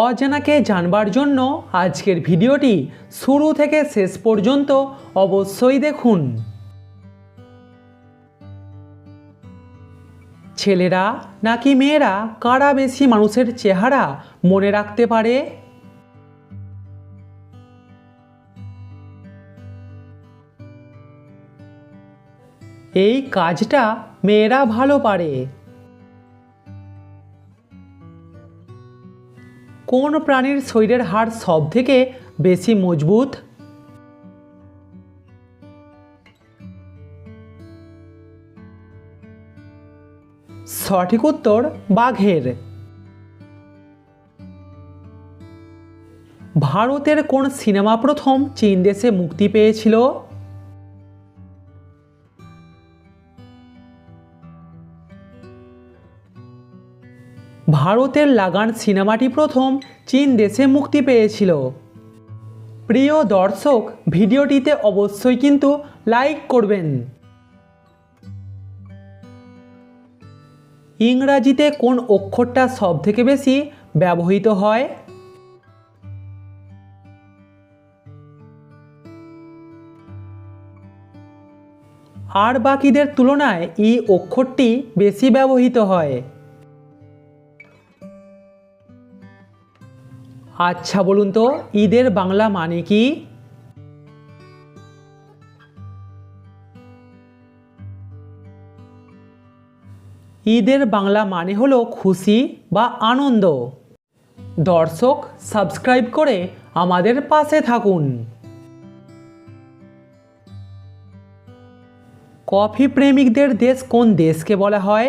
অজানাকে জানবার জন্য আজকের ভিডিওটি শুরু থেকে শেষ পর্যন্ত অবশ্যই দেখুন। ছেলেরা নাকি মেয়েরা কারা বেশি মানুষের চেহারা মনে রাখতে পারে? এই কাজটা মেয়েরা ভালো পারে। কোন প্রাণীর শরীরের হাড় সব থেকে বেশি মজবুত? সঠিক উত্তর, বাঘের। ভারতের কোন সিনেমা প্রথম চীন দেশে মুক্তি পেয়েছিল? ভারতের লাগান সিনেমাটি প্রথম চীন দেশে মুক্তি পেয়েছিল। প্রিয় দর্শক, ভিডিওটিতে অবশ্যই কিন্তু লাইক করবেন। ইংরাজিতে কোন অক্ষরটা সব থেকে বেশি ব্যবহৃত হয়? আর বাকিদের তুলনায় ই অক্ষরটি বেশি ব্যবহৃত হয়। আচ্ছা বলুন তো, ঈদের বাংলা মানে কি? ঈদের বাংলা মানে হলো খুশি বা আনন্দ। দর্শক, সাবস্ক্রাইব করে আমাদের পাশে থাকুন। কফি প্রেমিকদের দেশ কোন দেশকে বলা হয়?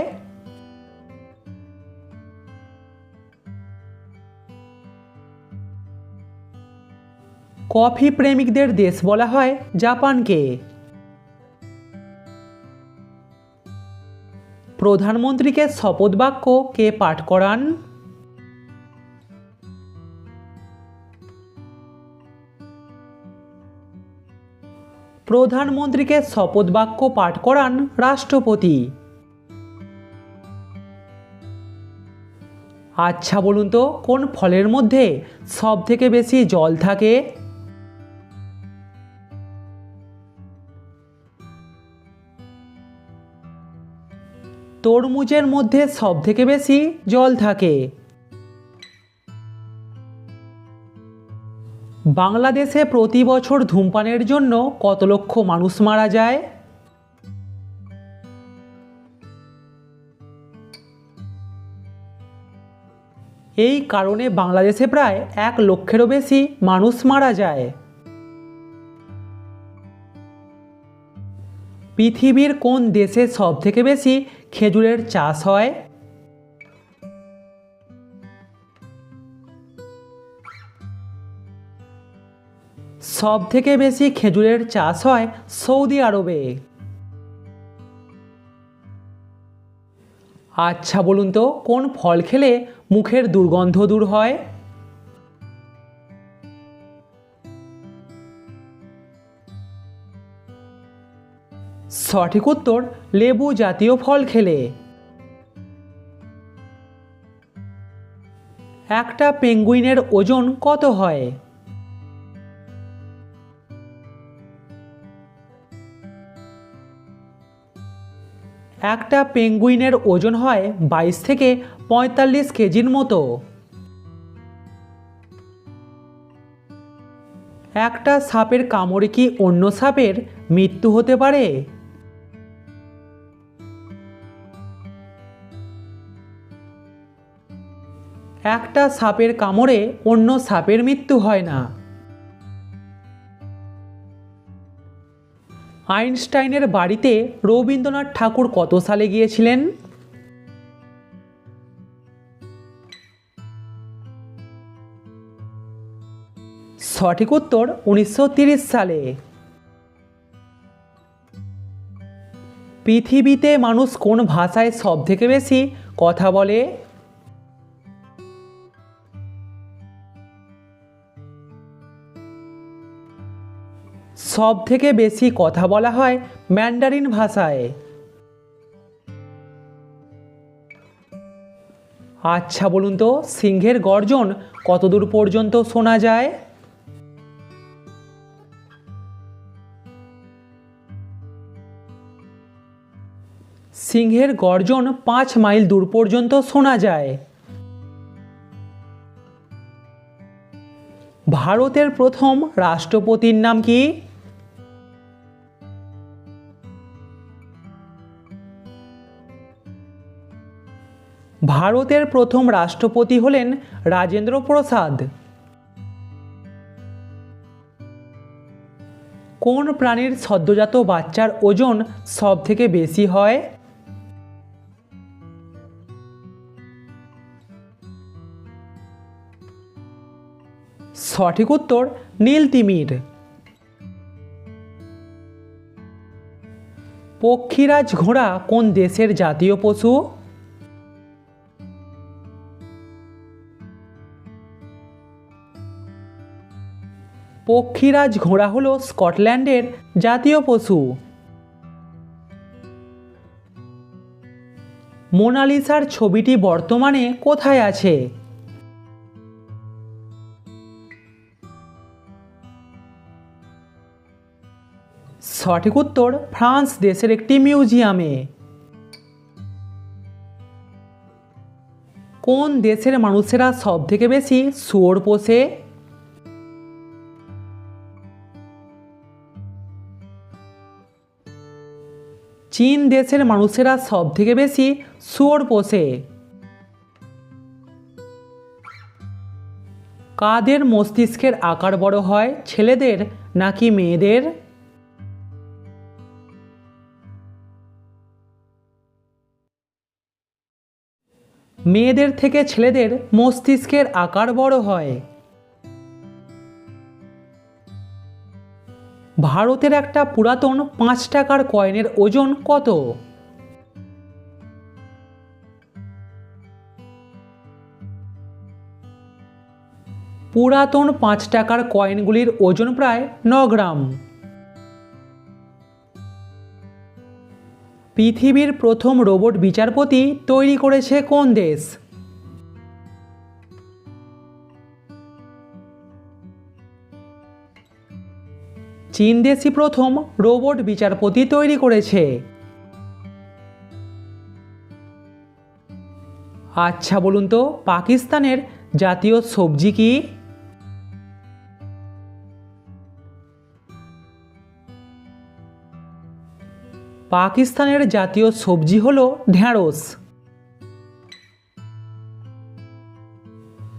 কফি প্রেমিকদের দেশ বলা হয় জাপানকে। প্রধানমন্ত্রীকে শপথ বাক্য কে পাঠ করান? প্রধানমন্ত্রীকে শপথ বাক্য পাঠ করান রাষ্ট্রপতি। আচ্ছা বলুন তো, কোন ফলের মধ্যে সব থেকে বেশি জল থাকে? তরমুজের মধ্যে সব থেকে বেশি জল থাকে। বাংলাদেশে প্রতি বছর ধূমপানের জন্য কত লক্ষ মানুষ মারা যায়? এই কারণে বাংলাদেশে প্রায় এক লক্ষেরও বেশি মানুষ মারা যায়। পৃথিবীর কোন দেশে সব থেকে বেশি খেজুরের চাষ হয়? সব থেকে বেশি খেজুরের চাষ হয় সৌদি আরবে। আচ্ছা বলুন তো, কোন ফল খেলে মুখের দুর্গন্ধ দূর হয়? সঠিক উত্তর, লেবু জাতীয় ফল খেলে। একটা পেঙ্গুইনের ওজন কত হয়? একটা পেঙ্গুইনের ওজন হয় বাইশ থেকে পঁয়তাল্লিশ কেজির মতো। একটা সাপের কামড়ে কি অন্য সাপের মৃত্যু হতে পারে? একটা সাপের কামড়ে অন্য সাপের মৃত্যু হয় না। আইনস্টাইনের বাড়িতে রবীন্দ্রনাথ ঠাকুর কত সালে গিয়েছিলেন? সঠিক উত্তর উনিশশো সালে। পৃথিবীতে মানুষ কোন ভাষায় সব থেকে বেশি কথা বলে? সব থেকে বেশি কথা বলা হয় ম্যান্ডারিন ভাষায়। আচ্ছা বলুন তো, সিংহের গর্জন কতদূর পর্যন্ত শোনা যায়? সিংহের গর্জন পাঁচ মাইল দূর পর্যন্ত শোনা যায়। ভারতের প্রথম রাষ্ট্রপতির নাম কি? ভারতের প্রথম রাষ্ট্রপতি হলেন রাজেন্দ্র প্রসাদ। কোন প্রাণীর সদ্যজাত বাচ্চার ওজন সব থেকে বেশি হয়? সঠিক উত্তর, নীল তিমির। পক্ষীরাজ ঘোড়া কোন দেশের জাতীয় পশু? পক্ষীরাজ ঘোড়া হল স্কটল্যান্ডের জাতীয় পশু। মোনালিসার ছবিটি বর্তমানে কোথায় আছে? সঠিক উত্তর, ফ্রান্স দেশের একটি মিউজিয়ামে। কোন দেশের মানুষেরা সব থেকে বেশি শুয়োর পোষে? চীন দেশের মানুষেরা সব থেকে বেশি শুয়োর পোষে। কাদের মস্তিষ্কের আকার বড় হয়, ছেলেদের নাকি মেয়েদের? মেয়েদের থেকে ছেলেদের মস্তিষ্কের আকার বড় হয়। ভারতের একটা পুরাতন পাঁচ টাকার কয়েনের ওজন কত? পুরাতন পাঁচ টাকার কয়েনগুলির ওজন প্রায় ন গ্রাম। পৃথিবীর প্রথম রোবট বিচারপতি তৈরি করেছে কোন দেশ? চীন দেশই প্রথম রোবট বিচারপতি তৈরি করেছে। আচ্ছা বলুন তো, পাকিস্তানের জাতীয় সবজি কি? পাকিস্তানের জাতীয় সবজি হলো ঢ্যাঁড়স।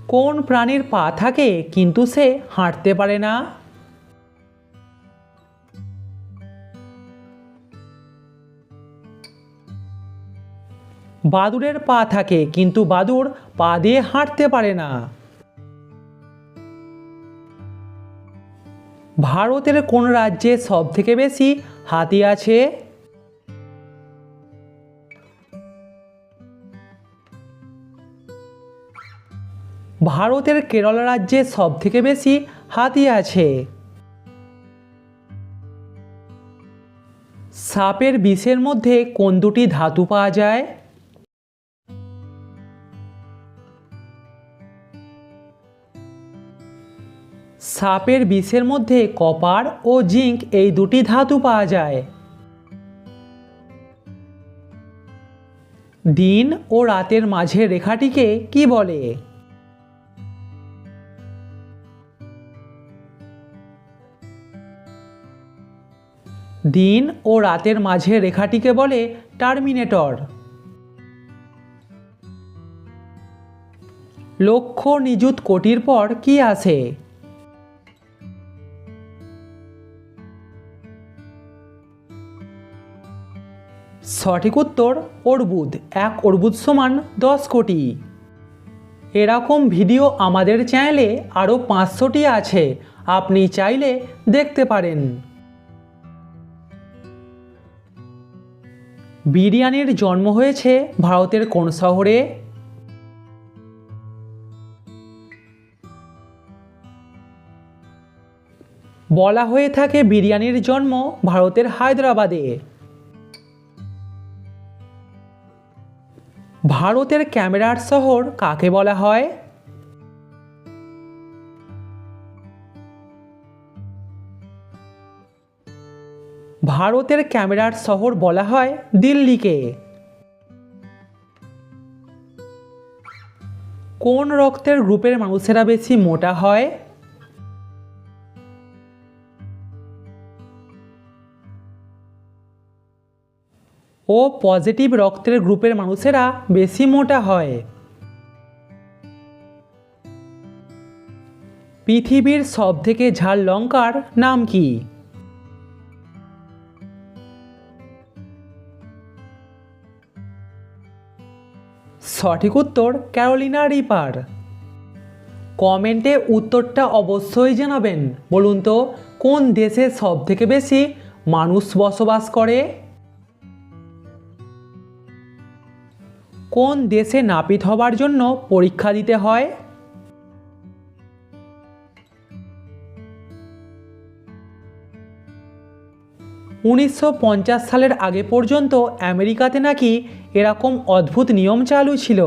কোন প্রাণীর পা থাকে কিন্তু সে হাঁটতে পারে না? বাদুড়ের পা থাকে, কিন্তু বাদুড় পা দিয়ে হাঁটতে পারে না। ভারতের কোন রাজ্যে সব থেকে বেশি হাতি আছে? ভারতের কেরল রাজ্যে সব থেকে বেশি হাতি আছে। সাপের বিষের মধ্যে কোন দুটি ধাতু পাওয়া যায়? সাপের বিষের মধ্যে কপার ও জিঙ্ক এই দুটি ধাতু পাওয়া যায়। দিন ও রাতের মাঝের রেখাটিকে কি বলে? দিন ও রাতের মাঝের রেখাটিকে বলে টার্মিনেটর। লক্ষ নিযুত কোটির পর কি আসে? সঠিক উত্তর, অর্বুদ। এক অর্বুদ সমান দশ কোটি। এরকম ভিডিও আমাদের চ্যানেলে আরও পাঁচশোটি আছে। আপনি চাইলে দেখতে পারেন। বিরিয়ানির জন্ম হয়েছে ভারতের কোন শহরে? বলা হয়ে থাকে বিরিয়ানির জন্ম ভারতের হায়দ্রাবাদে। ভারতের ক্যামেরার শহর কাকে বলা হয়? ভারতের ক্যামেরার শহর বলা হয় দিল্লিকে। কোন রক্তের গ্রুপের মানুষেরা বেশি মোটা হয়? ও পজিটিভ রক্তের গ্রুপের মানুষেরা বেশি মোটা হয়। পৃথিবীর সবথেকে ঝাল লঙ্কার নাম কি? সঠিক উত্তর, ক্যারোলিনা রিপার। কমেন্টে উত্তরটা অবশ্যই জানাবেন। বলুন তো, কোন দেশে সব থেকে বেশি মানুষ বসবাস করে? কোন দেশে নাপিত হবার জন্য পরীক্ষা দিতে হয়? উনিশশো পঞ্চাশ সালের আগে পর্যন্ত আমেরিকাতে নাকি এরকম অদ্ভুত নিয়ম চালু ছিল।